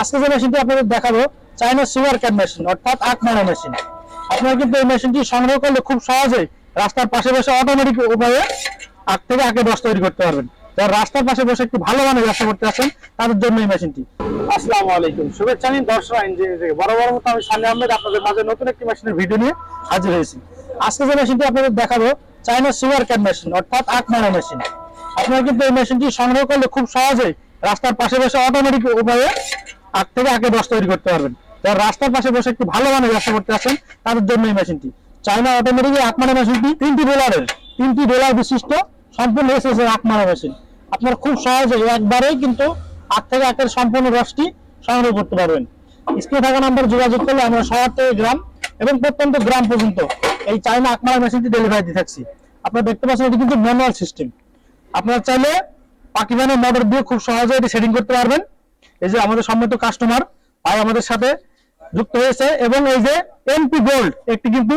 আজকে যে মেশিনটি আপনাদের দেখাবো চাইনা সুগার ক্যান মেশিন অর্থাৎ আখ মারা মেশিন আপনারা কিন্তু এই মেশিনটি সংগ্রহ করলে খুব সহজেই রাস্তার পাশে বসে অটোমেটিক উপায়ে আখ থেকে আখের রস তৈরি করতে পারবেন। যারা রাস্তার পাশে বসে একটু ভালো মানের ব্যবসা করতে আছেন তাদের জন্য এই মেশিনটি আসসালামু আলাইকুম। শুভেচ্ছা নিন দর্শক ইঞ্জিনিয়ার থেকে। বড় বড় মতো আমি সানি আহমেদ আপনাদের মাঝে নতুন একটি মেশিনের ভিডিও নিয়ে হাজির হয়েছি। আজকে যে মেশিনটি আপনাদের দেখাবো চাইনা সুগার ক্যান মেশিন অর্থাৎ আখ মারা মেশিন আপনারা কিন্তু এই মেশিনটি সংগ্রহ করলে খুব সহজেই রাস্তার পাশে বসে অটোমেটিক উপায়ে আখ থেকে আখের রস তৈরি করতে পারবেন। যারা রাস্তার পাশে বসে একটু ভালো মানের ব্যবসা করতে আছেন তাদের জন্য এই মেশিনটি। চায়না অটোমেটিক আখ মারা মেশিনটি, তিনটি ডলারের তিনটি ডলার বিশিষ্ট, সম্পূর্ণ এসেছে আখ মারা মেশিন। আপনার খুব সহজে একবারেই কিন্তু আখ থেকে আখের সম্পূর্ণ রসটি সংগ্রহ করতে পারবেন। স্ক্রিনে থাকা নাম্বার যোগাযোগ করলে আমরা শহর থেকে গ্রাম এবং প্রত্যন্ত গ্রাম পর্যন্ত এই চায়না আখ মারা মেশিনটি ডেলিভারি দিয়ে থাকছি। আপনারা দেখতে পাচ্ছেন এটি কিন্তু ম্যানুয়াল সিস্টেম আপনারা চাইলে পাকিস্তানের মোটর দিয়ে খুব সহজে এটি সেটিং করতে পারবেন। এই যে আমাদের সম্মিলিত কাস্টমার ভাই আমাদের সাথে যুক্ত হয়েছে এবং এই যে এমপি গোল্ড একটি কিন্তু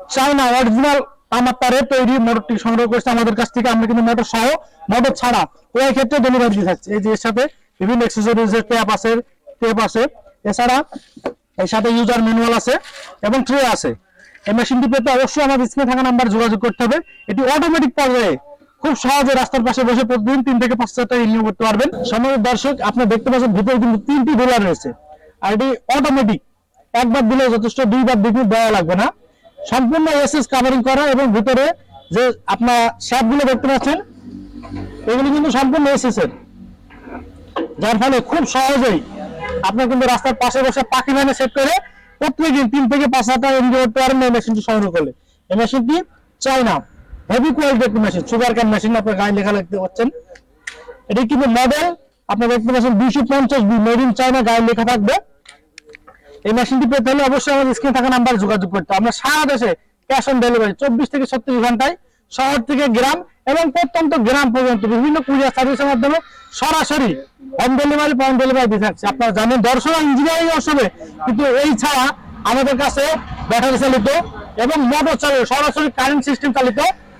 চাইনা অরিজিনাল আমার তারে তৈরি মোটরটি সংগ্রহ করেছে আমাদের কাছ থেকে। আমরা কিন্তু মোটর সহ মোটর ছাড়া ওই ক্ষেত্রে ডেলিভারি দিয়ে থাকছি। এই যে এর সাথে বিভিন্ন অ্যাক্সেসরিজ এর ট্যাপ আছে টেপ আছে। এছাড়া এর সাথে ইউজার ম্যানুয়াল আছে এবং ট্রে আছে। এই মেশিনটি পেতে অবশ্যই আমাদের স্ক্রিনে থাকা নাম্বার যোগাযোগ করতে হবে। এটি অটোমেটিক পর্যায়ে খুব সহজে রাস্তার পাশে বসে প্রতিদিন তিন থেকে পাঁচ হাজার টাকা ইনকাম করতে পারবেন। সময় দর্শক, আপনার দেখতে পাচ্ছেন ভিতরে কিন্তু তিনটি ডলার রয়েছে। আর এটি অটোমেটিক একবার দিলে যথেষ্ট, দুইবার দিকে দেওয়া লাগবে না। সম্পূর্ণ এসএস কাভারিং করা এবং ভিতরে যে আপনার শ্যাপগুলো দেখতে পাচ্ছেন, এগুলি কিন্তু সম্পূর্ণ এসএস এর। যার ফলে খুব সহজেই আপনার কিন্তু রাস্তার পাশে বসে পাখি মানে সেট করে প্রত্যেকদিন তিন থেকে পাঁচ হাজার টাকা ইনকাম করতে পারবেন এই মেশিনটি সংগ্রহ করলে। এই মেশিনটি চাইনা হেভি কোয়ালিটি একটি মেশিন সুগার ক্যান মেশিন আপনার গায়ে লেখা দেখতে পাচ্ছেন এটি কিন্তু মডেল আপনার দেখতে পাচ্ছেন দুইশো পঞ্চাশ মেড ইন চাইনা গায়ে লেখা থাকবে। এই মেশিনটি পেতে হলে অবশ্যই আমাদের স্ক্রিনে থাকা নাম্বার যোগাযোগ করতে। আমরা সারা দেশে ক্যাশ অন ডেলিভারি চব্বিশ থেকে ছত্রিশ ঘন্টায় শহর থেকে গ্রাম এবং প্রত্যন্ত গ্রাম পর্যন্ত বিভিন্ন কুরিয়ার সার্ভিসের মাধ্যমে সরাসরি হোম ডেলিভারি পয়েন্ট ডেলিভারি দিয়ে থাকছে। আপনারা জানেন দর্শক ইঞ্জিনিয়ারিং অসবে কিন্তু এই ছাড়া আমাদের কাছে ব্যাটারি চালিত এবং মোটর চালিত, সরাসরি কারেন্ট সিস্টেম চালিত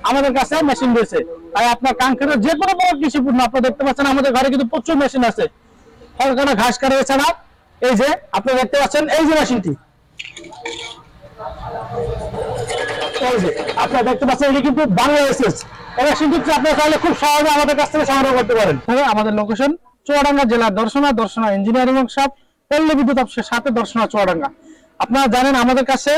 আমাদের কাছে মেশিন রয়েছে। তাই আপনার কাঙ্ক্ষিত যে কোনো বড় কৃষি পণ্য আপনারা দেখতে পাচ্ছেন, আমাদের ঘরে কিন্তু প্রচুর মেশিন আছে। ফলকানা ঘাস কাটা এছাড়া এই যে, আপনারা দেখতে পাচ্ছেন, এই যে মেশিনটি আপনারা খুব সহজে আমাদের কাছ থেকে করতে পারেন। আমাদের লোকেশন জেলার দর্শনা দর্শনা ইঞ্জিনিয়ারিং বিদ্যুৎ সাথে দর্শনা আপনারা জানেন, আমাদের কাছে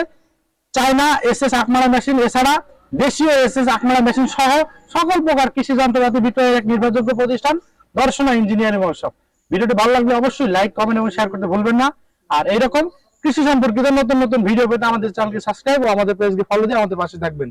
চায়না এস এস আকমারা মেশিন এছাড়া দেশীয় এসএস আকমারা মেশিন সহ সকল প্রকার কৃষি যন্ত্রপাতি বিক্রয়ের এক নির্ভরযোগ্য প্রতিষ্ঠান, দর্শনা ইঞ্জিনিয়ারিং ওয়ার্কশপ ভিডিওটি ভালো লাগলে অবশ্যই লাইক কমেন্ট এবং শেয়ার করতে ভুলবেন না। আর এরকম কৃষি সম্পর্কিত নতুন নতুন ভিডিও পেতে আমাদের চ্যানেলকে সাবস্ক্রাইব ও আমাদের পেজকে ফলো দিয়ে আমাদের পাশে থাকবেন।